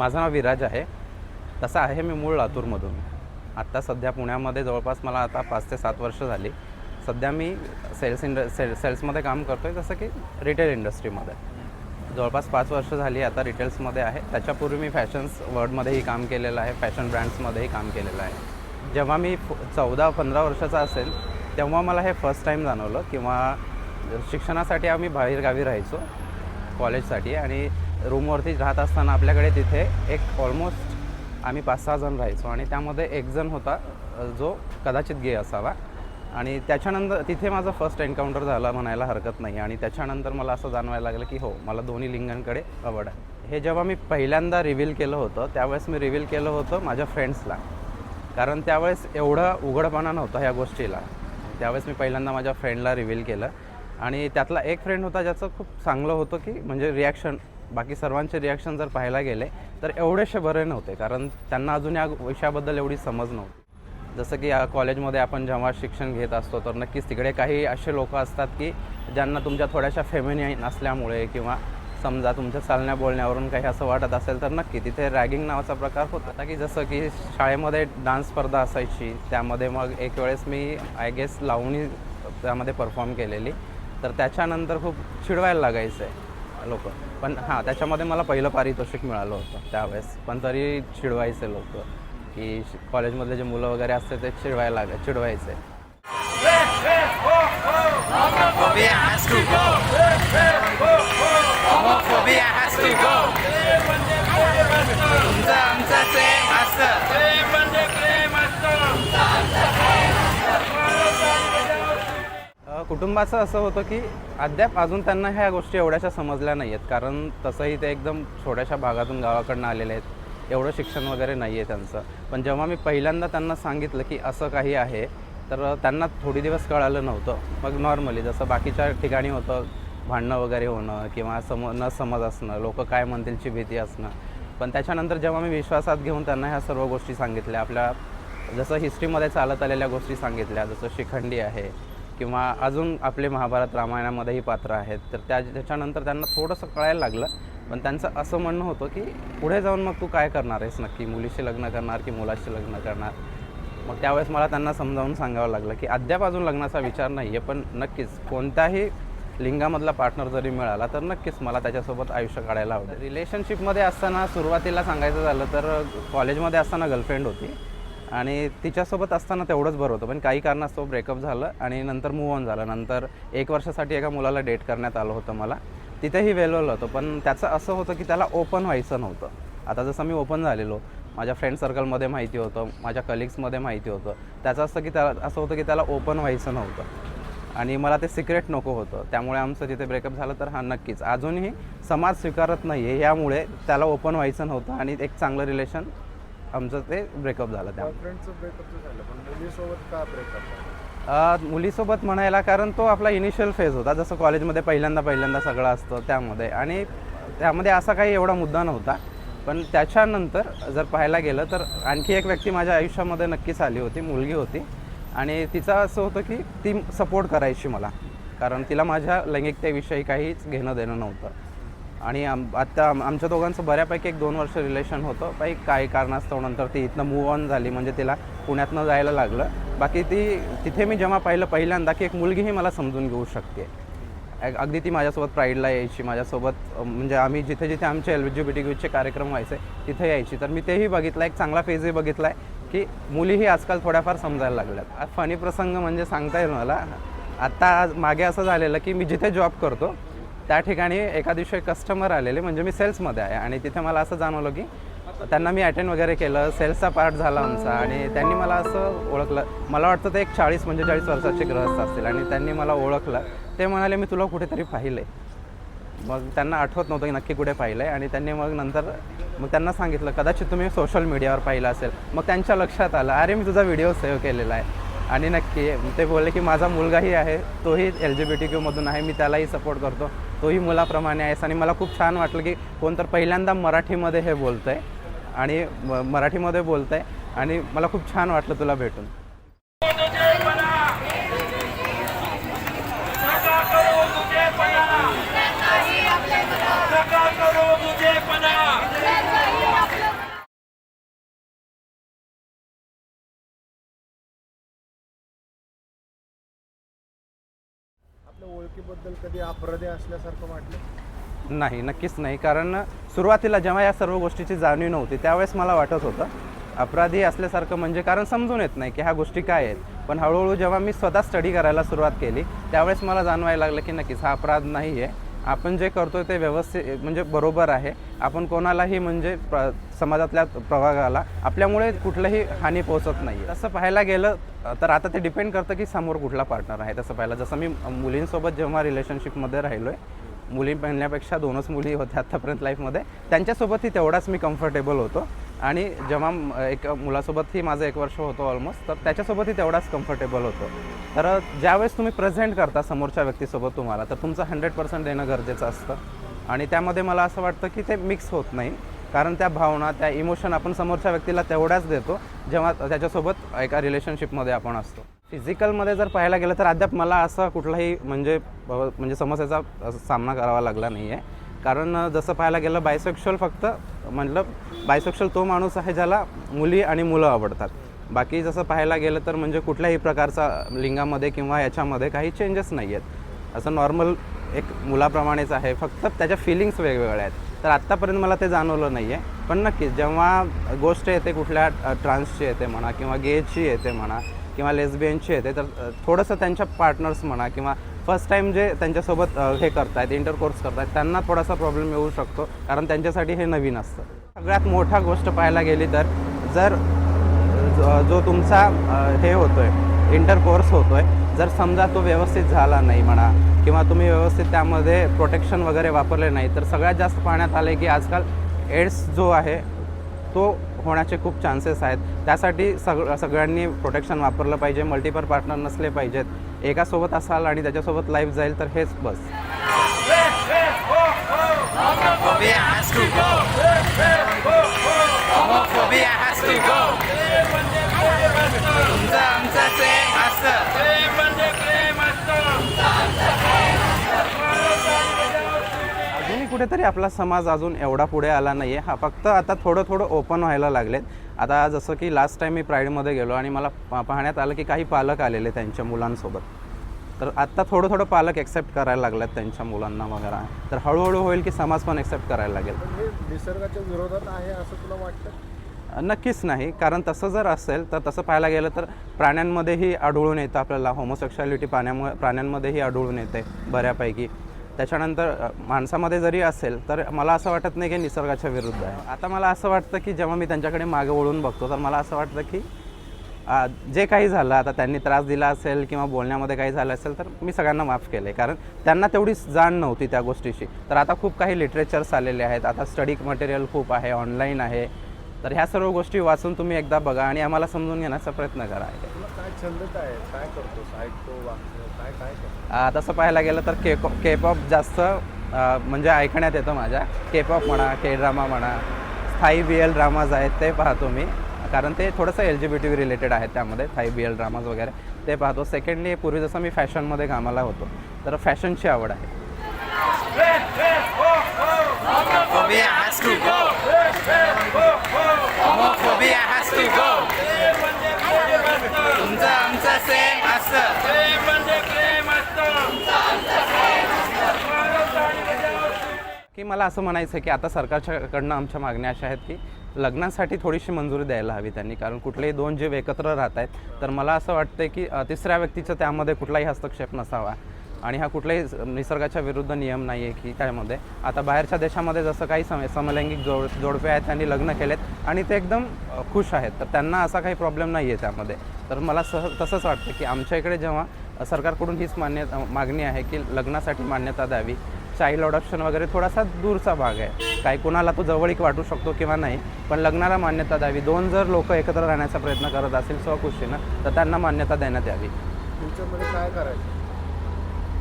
माझं नाव विराज आहे. तसं आहे मी मूळ लातूरमधून. आत्ता सध्या पुण्यामध्ये जवळपास मला आता पाच ते सात वर्ष झाली. सध्या मी सेल्स इंड सेल सेल्समध्ये काम करतो आहे जसं की रिटेल इंडस्ट्रीमध्ये. जवळपास पाच वर्ष झाली आता रिटेल्समध्ये आहे. त्याच्यापूर्वी मी फॅशन्स वर्ल्डमध्येही काम केलेलं आहे फॅशन ब्रँड्समध्येही काम केलेलं आहे. जेव्हा मी चौदा पंधरा वर्षाचा असेल तेव्हा मला हे फर्स्ट टाईम जाणवलं किंवा शिक्षणासाठी आम्ही बाहेरगावी राहायचो कॉलेजसाठी. आणि रूमवरती राहत असताना आपल्याकडे तिथे एक ऑलमोस्ट आम्ही पाच सहा जण राहायचो आणि त्यामध्ये एक जण होता जो कदाचित गे असावा. आणि त्याच्यानंतर तिथे माझं फर्स्ट एन्काउंटर झाला म्हणायला हरकत नाही. आणि त्याच्यानंतर मला असं जाणवायला लागलं की हो मला दोन्ही लिंगांकडे आवड आहे. हे जेव्हा मी पहिल्यांदा रिव्हील केलं होतं त्यावेळेस मी रिव्हील केलं होतं माझ्या फ्रेंड्सला कारण त्यावेळेस एवढा उघडपणा नव्हता ह्या गोष्टीला. त्यावेळेस मी पहिल्यांदा माझ्या फ्रेंडला रिव्हील केलं. आणि त्यातला एक फ्रेंड होता ज्याचं खूप चांगलं होतं की म्हणजे रिॲक्शन बाकी सर्वांचे रिॲक्शन जर पाहायला गेले तर एवढेसे बरे नव्हते कारण त्यांना अजून या विषयाबद्दल एवढी समज नव्हती. जसं की या कॉलेजमध्ये आपण जेव्हा शिक्षण घेत असतो तर नक्कीच तिकडे काही असे लोक असतात की ज्यांना तुमच्या थोड्याशा फेमिनिन असल्यामुळे किंवा समजा तुमच्या चालण्या बोलण्यावरून काही असं वाटत असेल तर नक्की तिथे रॅगिंग नावाचा प्रकार होता. आता की जसं की शाळेमध्ये डान्स स्पर्धा असायची त्यामध्ये मग एक वेळेस मी आय गेस लावणी त्यामध्ये परफॉर्म केलेली. तर त्याच्यानंतर खूप चिडवायला लागायचं. आहे लोक पण हां त्याच्यामध्ये मला पहिलं पारितोषिक मिळालं होतं त्यावेळेस पण तरी चिडवायचे लोक की कॉलेजमधले जे मुलं वगैरे असते ते चिडवायला लाग चिडवायचे Homophobia has to go. Homophobia has to go. कुटुंबाचं असं होतं की अद्याप अजून त्यांना ह्या गोष्टी एवढ्याशा समजल्या नाही आहेत कारण तसंही ते एकदम छोट्याशा भागातून गावाकडनं आलेले आहेत. एवढं शिक्षण वगैरे नाही आहे त्यांचं. पण जेव्हा मी पहिल्यांदा त्यांना सांगितलं की असं काही आहे तर त्यांना थोडी दिवस कळालं नव्हतं. मग नॉर्मली जसं बाकीच्या ठिकाणी होतं भांडणं वगैरे होणं किंवा सम न समज असणं लोक काय म्हणतीलची भीती असणं. पण त्याच्यानंतर जेव्हा मी विश्वासात घेऊन त्यांना ह्या सर्व गोष्टी सांगितल्या आपल्या जसं हिस्ट्रीमध्ये चालत आलेल्या गोष्टी सांगितल्या जसं शिखंडी आहे किंवा अजून आपले महाभारत रामायणामध्येही पात्र आहेत. तर त्या त्याच्यानंतर त्यांना थोडंसं कळायला लागलं. पण त्यांचं असं म्हणणं होतं की पुढे जाऊन मग तू काय करणार आहेस नक्की? मुलीशी लग्न करणार की मुलाशी लग्न करणार? मग त्यावेळेस मला त्यांना समजावून सांगावं लागलं की अद्याप अजून लग्नाचा विचार नाही आहे पण नक्कीच कोणत्याही लिंगामधला पार्टनर जरी मिळाला तर नक्कीच मला त्याच्यासोबत आयुष्य काढायला आवडेल. रिलेशनशिपमध्ये असताना सुरुवातीला सांगायचं झालं तर कॉलेजमध्ये असताना गर्लफ्रेंड होती. आणि तिच्यासोबत असताना तेवढंच बरं होतं. पण काही कारणास्तव ब्रेकअप झालं आणि नंतर मूव ऑन झालं. नंतर एक वर्षासाठी एका मुलाला डेट करण्यात आलं होतं मला. तिथेही वेलवलं होतं. पण त्याचं असं होतं की त्याला ओपन व्हायचं नव्हतं. आता जसं मी ओपन झालेलो माझ्या फ्रेंड सर्कलमध्ये माहिती होतं माझ्या कलिग्समध्ये माहिती होतं. त्याचं असं की त्याला असं होतं की त्याला ओपन व्हायचं नव्हतं. आणि मला ते सिक्रेट नको होतं. त्यामुळे आमचं तिथे ब्रेकअप झालं तर हा नक्कीच. अजूनही समाज स्वीकारत नाही आहे यामुळे त्याला ओपन व्हायचं नव्हतं आणि एक चांगलं रिलेशन आमचं ते ब्रेकअप झालं त्यामुळे बॉयफ्रेंडचं ब्रेकअप झालं पण मुलीसोबत का ब्रेकअप अ, मुलीसोबत म्हणायला कारण तो आपला इनिशियल फेज होता जसं कॉलेजमध्ये पहिल्यांदा पहिल्यांदा सगळं असतं त्यामध्ये. आणि त्यामध्ये असा काही एवढा मुद्दा नव्हता पण त्याच्यानंतर जर पाहायला गेलं तर आणखी एक व्यक्ती माझ्या आयुष्यामध्ये नक्कीच आली होती मुलगी होती. आणि तिचं असं होतं की ती सपोर्ट करायची मला कारण तिला माझ्या लैंगिकतेविषयी काहीच घेणं देणं नव्हतं. आणि आम आत्ता आम- आमच्या दोघांचं बऱ्यापैकी एक दोन वर्ष रिलेशन होतं. काही काही कारणास्तव नंतर ती इथनं मूव ऑन झाली. म्हणजे तिला पुण्यातनं जायला लागलं. बाकी ती तिथे मी जेव्हा पाहिलं पहिल्यांदा की एक मुलगीही मला समजून घेऊ शकते. अगदी ती माझ्यासोबत प्राईडला यायची. माझ्यासोबत म्हणजे आम्ही जिथे जिथे आमचे एल जी बी टी क्यूचे कार्यक्रम व्हायचे तिथे यायची. तर मी तेही बघितलं. एक चांगला फेजही बघितला आहे की मुलीही आजकाल थोड्याफार समजायला लागल्यात. फनी प्रसंग म्हणजे सांगता येईल मला. आत्ता आज मागे असं झालेलं की मी जिथे जॉब करतो त्या ठिकाणी एका दिवशी कस्टमर आलेले म्हणजे मी सेल्समध्ये आहे आणि तिथे मला असं जाणवलं की त्यांना मी अटेंड वगैरे केलं सेल्सचा पार्ट झाला आमचा आणि त्यांनी मला असं ओळखलं. मला वाटतं ते एक चाळीस म्हणजे चाळीस वर्षाचे ग्रहस्थ असतील आणि त्यांनी मला ओळखलं. ते म्हणाले मी तुला कुठेतरी पाहिलं आहे मग त्यांना आठवत नव्हतं की नक्की कुठे पाहिलं आहे आणि त्यांनी मग नंतर मग त्यांना सांगितलं कदाचित तुम्ही सोशल मीडियावर पाहिलं असेल. मग त्यांच्या लक्षात आलं अरे मी तुझा व्हिडिओ सेव्ह केलेला आहे. आणि नक्की ते बोलले की माझा मुलगाही आहे तोही एल जी बी टी क्यूमधून आहे मी त्यालाही सपोर्ट करतो. तोही मुलाप्रमाणे आहेस. आणि मला खूप छान वाटलं की कोणतर पहिल्यांदा मराठीमध्ये हे बोलतं आहे आणि म- मराठीमध्ये बोलतं आहे आणि मला खूप छान वाटलं तुला भेटून. निवडणुकीबद्दल कधी अपराधी असल्यासारखं वाटलं? नाही नक्कीच नाही. कारण सुरुवातीला जेव्हा या सर्व गोष्टीची जाणीव नव्हती त्यावेळेस मला वाटत होतं अपराधी असल्यासारखं म्हणजे कारण समजून येत नाही की ह्या गोष्टी काय आहेत. पण हळूहळू जेव्हा मी स्वतः स्टडी करायला सुरुवात केली त्यावेळेस मला जाणवायला लागलं की नक्कीच हा अपराध नाही आहे आपण जे करतोय ते व्यवस्थित म्हणजे बरोबर आहे. आपण कोणालाही म्हणजे प्र समाजातल्या प्रभागाला आपल्यामुळे कुठलंही हानी पोहोचत नाही तसं पाहायला गेलं तर आता ते डिपेंड करतं की समोर कुठला पार्टनर आहे तसं पाहिलं जसं मी मुलींसोबत जेव्हा रिलेशनशिपमध्ये राहिलो आहे मुली म्हणण्यापेक्षा दोनच मुली होत्या आत्तापर्यंत लाईफमध्ये त्यांच्यासोबतही तेवढाच मी कम्फर्टेबल होतो. आणि जेव्हा एक मुलासोबतही माझं एक वर्ष होतं ऑलमोस्ट तर त्याच्यासोबतही तेवढाच कम्फर्टेबल होतो. तर ज्यावेळेस तुम्ही प्रेझेंट करता समोरच्या व्यक्तीसोबत तुम्हाला तर तुमचं हंड्रेड पर्सेंट देणं गरजेचं असतं. आणि त्यामध्ये मला असं वाटतं की ते मिक्स होत नाही. कारण त्या भावना त्या इमोशन आपण समोरच्या व्यक्तीला तेवढ्याच देतो जेव्हा त्याच्यासोबत एका रिलेशनशिपमध्ये आपण असतो. फिजिकलमध्ये जर पाहायला गेलं तर अद्याप मला असं कुठलाही म्हणजे म्हणजे समस्याचा सामना करावा लागला नाही आहे कारण जसं पाहायला गेलं बायसेक्शुअल फक्त म्हटलं बायसेक्शुअल तो माणूस आहे ज्याला मुली आणि मुलं आवडतात. बाकी जसं पाहायला गेलं तर म्हणजे कुठल्याही प्रकारचा लिंगामध्ये किंवा याच्यामध्ये काही चेंजेस नाही आहेत असं नॉर्मल एक मुलाप्रमाणेच आहे. फक्त त्याच्या फिलिंग्स वेगवेगळ्या आहेत. तर आत्तापर्यंत मला ते जाणवलं नाही आहे पण नक्कीच जेव्हा गोष्ट येते कुठल्या ट्रान्सची येते म्हणा किंवा गेची येते म्हणा किंवा लेस्बियनची येते तर थोडंसं त्यांच्या पार्टनर्स म्हणा किंवा फर्स्ट टाईम जे त्यांच्यासोबत अ, हे करतायत इंटरकोर्स करतायत त्यांना थोडासा प्रॉब्लेम येऊ शकतो कारण त्यांच्यासाठी हे नवीन असतं. सगळ्यात मोठा गोष्ट पाहायला गेली तर जर जो तुमचा हे हे होतोय इंटरकोर्स होतोय जर समजा तो व्यवस्थित झाला नाही म्हणा किंवा तुम्ही व्यवस्थित त्यामध्ये प्रोटेक्शन वगैरे वापरले नाही तर सगळ्यात जास्त पाहण्यात आले की आजकाल एड्स जो आहे तो होण्याचे खूप चान्सेस आहेत. त्यासाठी सग सगळ्यांनी प्रोटेक्शन वापरलं पाहिजे मल्टिपल पार्टनर नसले पाहिजेत. एकासोबत असाल आणि त्याच्यासोबत लाईफ जाईल तर हेच बस. Homophobia has to go. Homophobia has to go. तुमचं आमचं प्रेम असतं अजूनही कुठेतरी आपला समाज अजून एवढा पुढे आला नाही आहे हा फक्त आता थोडं थोडं ओपन व्हायला लागलेत. आता जसं की लास्ट टाईम मी प्राईडमध्ये गेलो आणि मला पाहण्यात आलं की काही पालक आलेले त्यांच्या मुलांसोबत. तर आत्ता थोडं थोडं पालक एक्सेप्ट करायला लागलेत त्यांच्या मुलांना वगैरे. तर हळूहळू होईल की समाज पण एक्सेप्ट करायला लागेल. हे निसर्गाच्या विरोधात आहे असं तुला वाटतं? नक्कीच नाही. कारण तसं जर असेल तर तसं पाहायला गेलं तर प्राण्यांमध्येही आढळून येतं आपल्याला. होमोसेक्शुअलिटी प्राण्यामुळे प्राण्यांमध्येही आढळून येते बऱ्यापैकी. त्याच्यानंतर माणसामध्ये जरी असेल तर मला असं वाटत नाही की निसर्गाच्या विरुद्ध आहे. आता मला असं वाटतं की जेव्हा मी त्यांच्याकडे मागे वळून बघतो तर मला असं वाटतं की जे काही झालं आता त्यांनी त्रास दिला असेल किंवा बोलण्यामध्ये काही झालं असेल तर मी सगळ्यांना माफ केलं आहे कारण त्यांना तेवढी जाण नव्हती त्या गोष्टीची तर आता खूप काही लिटरेचर्स आलेले आहेत. आता स्टडी मटेरियल खूप आहे ऑनलाईन आहे. तर ह्या सर्व गोष्टी वाचून तुम्ही एकदा बघा आणि आम्हाला समजून घेण्याचा प्रयत्न करा. छंद काय आहे. काय करतोस? ऐकतो वाचतो काय काय करतो आ, तसं पाहायला गेलं तर के के पॉप जास्त म्हणजे ऐकण्यात येतं माझ्या. के पॉप म्हणा के ड्रामा म्हणा स्थायी बी एल ड्रामाज आहेत ते पाहतो मी. कारण ते थोडंसं L G B T related आहेत त्यामध्ये थाई बी एल ड्रामाज वगैरे ते पाहतो. सेकंडली पूर्वी जसं मी फॅशनमध्ये कामाला होतो तर फॅशनची आवड आहे. Homophobia has to go. Homophobia has to go. तुमचं आमचं सेम असतं. की मला असं म्हणायचं आहे की आता सरकारच्याकडनं आमच्या मागण्या अशा आहेत की लग्नासाठी थोडीशी मंजुरी द्यायला हवी त्यांनी. कारण कुठलेही दोन जीव एकत्र राहत आहेत. तर मला असं वाटतं की तिसऱ्या व्यक्तीचं त्यामध्ये कुठलाही हस्तक्षेप नसावा. आणि हा कुठलाही निसर्गाच्या विरुद्ध नियम नाही आहे की त्यामध्ये. आता बाहेरच्या देशामध्ये जसं काही सम समलैंगिक जोड जोडपे आहेत त्यांनी लग्न केलेत आणि ते एकदम खुश आहेत. तर त्यांना असा काही प्रॉब्लेम नाही आहे त्यामध्ये. तर मला सह तसंच वाटतं की आमच्या इकडे जेव्हा सरकारकडून हीच मान्यता मागणी आहे की लग्नासाठी मान्यता द्यावी. चाइल्ड अडॉप्शन वगैरे थोडासा दूरचा भाग आहे. काही कुणाला तो जवळीक वाटू शकतो किंवा नाही पण लग्नाला मान्यता द्यावी. दोन जर लोक एकत्र राहण्याचा प्रयत्न करत असतील स्वखुशीनं तर त्यांना मान्यता देण्यात यावी. फ्युचरमध्ये काय करायचं?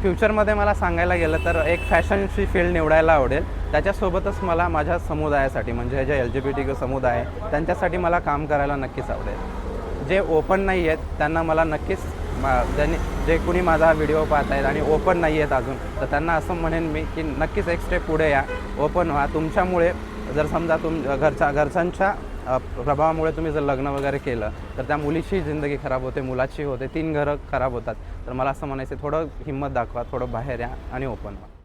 फ्युचरमध्ये मला सांगायला गेलं तर एक फॅशनची फील्ड निवडायला आवडेल. त्याच्यासोबतच मला माझ्या समुदायासाठी म्हणजे जे एल जी बी टी समुदाय आहे त्यांच्यासाठी मला काम करायला नक्कीच आवडेल. जे ओपन नाही आहेत त्यांना मला नक्कीच मा- ज्यांनी जे कुणी माझा व्हिडिओ पाहत आहेत आणि ओपन नाही आहेत अजून तर त्यांना असं म्हणेन मी की नक्कीच एक स्टेप पुढे या. ओपन व्हा. तुमच्यामुळे जर समजा तुम घरच्या घरच्यांच्या प्रभावामुळे तुम्ही जर लग्न वगैरे केलं तर त्या मुलीची जिंदगी खराब होते मुलाची होते तीन घरं खराब होतात. तर मला असं म्हणायचं आहे, थोडं हिंमत दाखवा थोडं बाहेर या आणि ओपन व्हा.